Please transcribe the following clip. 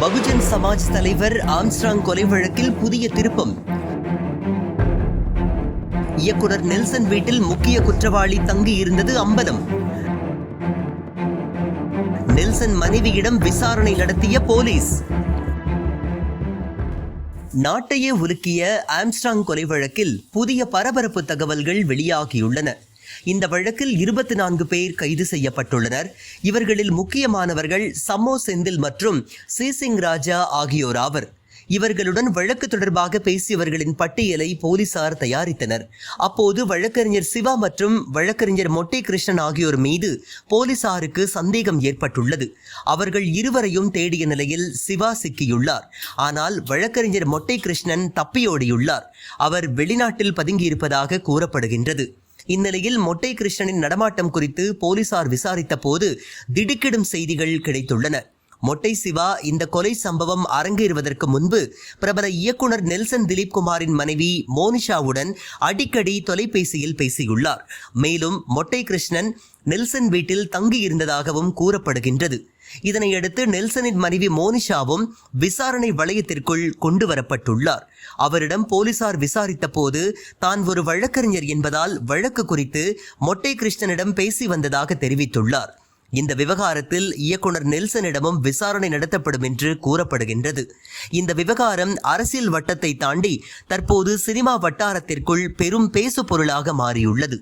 பகுஜன் சமாஜ் தலைவர் ஆம்ஸ்ட்ராங் கொலை வழக்கில் புதிய திருப்பம். இயக்குனர் நெல்சன் வீட்டில் முக்கிய குற்றவாளி தங்கி இருந்தது அம்பலம். நெல்சன் மனைவியிடம் விசாரணை நடத்திய போலீஸ். நாட்டையே உலுக்கிய ஆம்ஸ்ட்ராங் கொலை வழக்கில் புதிய பரபரப்பு தகவல்கள் வெளியாகியுள்ளன. இந்த வழக்கில் இருபத்தி நான்கு பேர் கைது செய்யப்பட்டுள்ளனர். இவர்களில் முக்கியமானவர்கள் சம்மோ செந்தில் மற்றும் சிசிங் ராஜா ஆகியோர் ஆவர். இவர்களுடன் வழக்கு தொடர்பாக பேசியவர்களின் பட்டியலை போலீசார் தயாரித்தனர். அப்போது வழக்கறிஞர் சிவா மற்றும் வழக்கறிஞர் மொட்டை கிருஷ்ணன் ஆகியோர் மீது போலீசாருக்கு சந்தேகம் ஏற்பட்டுள்ளது. அவர்கள் இருவரையும் தேடிய நிலையில் சிவா சிக்கியுள்ளார். ஆனால் வழக்கறிஞர் மொட்டை கிருஷ்ணன் தப்பியோடியுள்ளார். அவர் வெளிநாட்டில் பதுங்கியிருப்பதாக கூறப்படுகின்றது. இந்நிலையில் மொட்டை கிருஷ்ணனின் நடமாட்டம் குறித்து போலீசார் விசாரித்த போது திடுக்கிடும் செய்திகள் கிடைத்துள்ளன. மொட்டை சிவா இந்த கொலை சம்பவம் அரங்கேறுவதற்கு முன்பு பிரபல இயக்குனர் நெல்சன் திலீப் குமாரின் மனைவி மோனிஷாவுடன் அடிக்கடி தொலைபேசியில் பேசியுள்ளார். மேலும் மொட்டை கிருஷ்ணன் நெல்சன் வீட்டில் தங்கி இருந்ததாகவும் கூறப்படுகின்றது. இதனையடுத்து நெல்சனின் மனைவி மோனிஷாவும் விசாரணை வளையத்திற்குள் கொண்டு வரப்பட்டுள்ளார் அவரிடம் போலீசார் விசாரித்த போது தான் ஒரு வழக்கறிஞர் என்பதால் வழக்கு குறித்து மொட்டை கிருஷ்ணனிடம் பேசி வந்ததாக தெரிவித்துள்ளார். இந்த விவகாரத்தில் இயக்குனர் நெல்சனிடமும் விசாரணை நடத்தப்படும் என்று கூறப்படுகின்றது. இந்த விவகாரம் அரசியல் வட்டத்தை தாண்டி தற்போது சினிமா வட்டாரத்திற்குள் பெரும் பேசு பொருளாக மாறியுள்ளது.